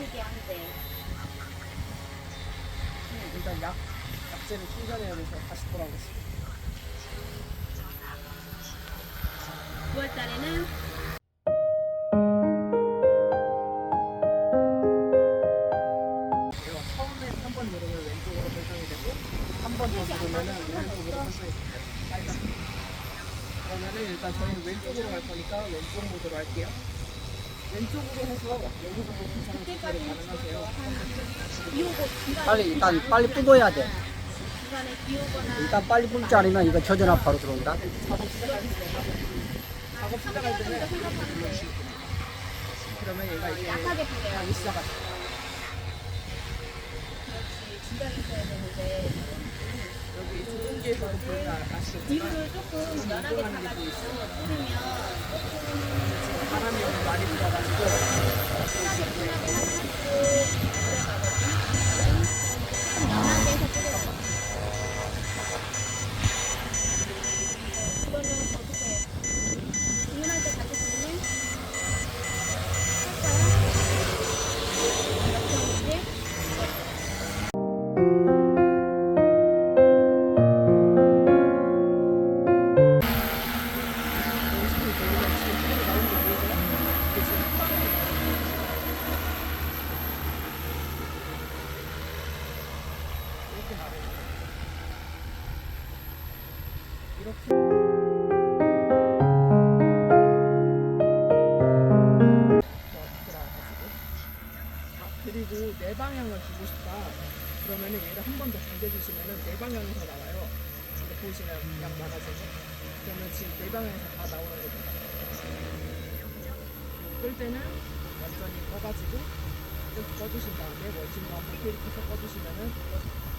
특이한데. 음, 일단 약, 약재를 충전해야 돼서 다시 돌아오겠습니다. 9월달에는 1번 누르면 왼쪽으로 설정이 되고 한 번 더 누르면은 오른쪽으로 설정이 돼요. 그러면은 일단 저희는 왼쪽으로 갈 거니까 왼쪽 모드로 할게요. 왼쪽으로 해서 여기서 사람 조절이 가능하세요. 빨리 일단 빨리 뿌둬야 돼. 일단 빨리 뿌지 않으면 이거 저전화 바로 들어온다. 작업 시작할 때는 때는 그러면 얘가 이제 약하게. 가기 시작하죠. 여기 아시겠지만 비율을 조금 연하게 잡아주고 뿌리면 너무 많이 뿌려요. 그거는 어떻게? 할까요? 이렇게 이렇게 나와요. 이렇게 아, 그리고 네 방향을 주고 싶다. 그러면은 얘를 한 번 더 당겨주시면은 네 방향에서 나와요. 보시면 양 많아지고 그러면 지금 네 방향에서 다 나오는 겁니다. 끌 때는 완전히 꺼가지고 이렇게 꺼주신 다음에 원심과 함께 이렇게 서 꺼주시면은